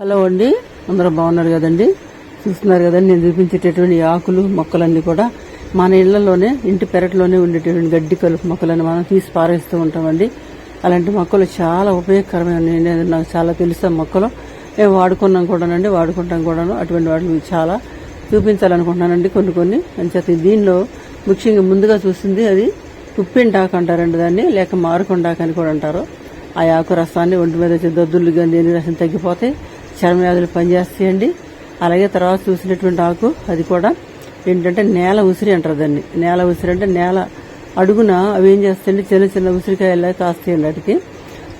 Hello అండి. అందరూ బాగున్నారు కదండి? చూస్తున్నారు కదండి? నేను చూపించేటటువంటి ఆకులు మొక్కలన్నీ కూడా మన ఇళ్ళలోనే ఇంటి పెరట్లోనే ఉండేటటువంటి గడ్డి కలుపు మొక్కలను మనం తీసి పారేస్తూ ఉంటామండి. అలాంటి మొక్కలు చాలా ఉపయోగకరమైన నాకు చాలా తెలుసు మొక్కలు. మేము వాడుకున్నాం కూడానండి వాడుకుంటాం కూడాను. అటువంటి వాటిని చాలా చూపించాలనుకుంటున్నానండి కొన్ని కొన్ని. అంచేత దీనిలో ముఖ్యంగా ముందుగా చూసింది అది ఉప్పింటాకు అంటారండి దాన్ని లేక మారుకొండాకు అని కూడా అంటారు. ఆ ఆకు రసాన్ని ఒంటి మీద దద్దులు కానీ దేని రసం తగ్గిపోతే చర్మ వ్యాధులు పనిచేస్తాయండి. అలాగే తర్వాత చూసినటువంటి ఆకు అది కూడా ఏంటంటే నేల ఉసిరి అంటారు దాన్ని. నేల ఉసిరి అంటే నేల అడుగున అవి ఏం చేస్తాయండి? చిన్న చిన్న ఉసిరికాయలా కాస్తాయండి వాటికి.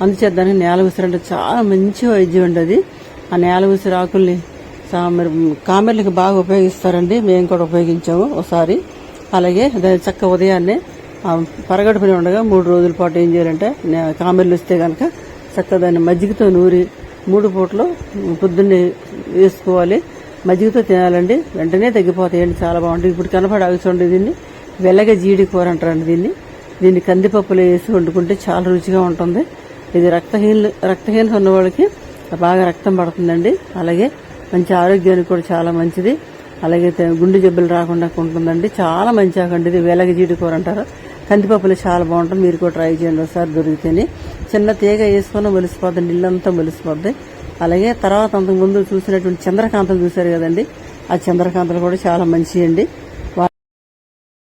అందుచేత దానికి నేల ఉసిరి అంటే చాలా మంచి వైద్యం అండి అది. ఆ నేల ఉసిరి ఆకుల్ని మరి కామెర్లకి బాగా ఉపయోగిస్తారండి. మేము కూడా ఉపయోగించాము ఒకసారి. అలాగే దాని చక్క ఉదయాన్నే పరగడుపుని ఉండగా మూడు రోజుల పాటు ఏం చేయాలంటే నే- కామెర్లు వస్తే కనుక చక్కగా దాన్ని మజ్జిగతో నూరి మూడు పూటలు పొద్దున్నే వేసుకోవాలి. మజ్జిగతో తినాలండి. వెంటనే తగ్గిపోతాయండి. చాలా బాగుంటుంది ఇప్పుడు కనపడి ఆగుతుండే దీన్ని. వెల్లగ జీడి కూర అంటారండి దీన్ని. దీన్ని కందిపప్పులో వేసి వండుకుంటే చాలా రుచిగా ఉంటుంది. ఇది రక్తహీన రక్తహీనత ఉన్న వాళ్ళకి బాగా రక్తం పడుతుందండి. అలాగే మంచి ఆరోగ్యానికి కూడా చాలా మంచిది. అలాగే గుండె జబ్బులు రాకుండా ఉంటుందండి. చాలా మంచి ఆకండి ఇది. వెలగ జీడి కూర అంటారు. కందిపప్పులు చాలా బాగుంటుంది. మీరు కూడా ట్రై చేయండి ఒకసారి దొరికితేనే. చిన్న తీగ వేసుకొని మొలిసిపోద్దండి ఇల్లంతా మొలిసిపోద్ది. అలాగే తర్వాత అంతకు ముందు చూసినటువంటి చంద్రకాంతలు చూశారు కదండి? ఆ చంద్రకాంతలు కూడా చాలా మంచివి అండి.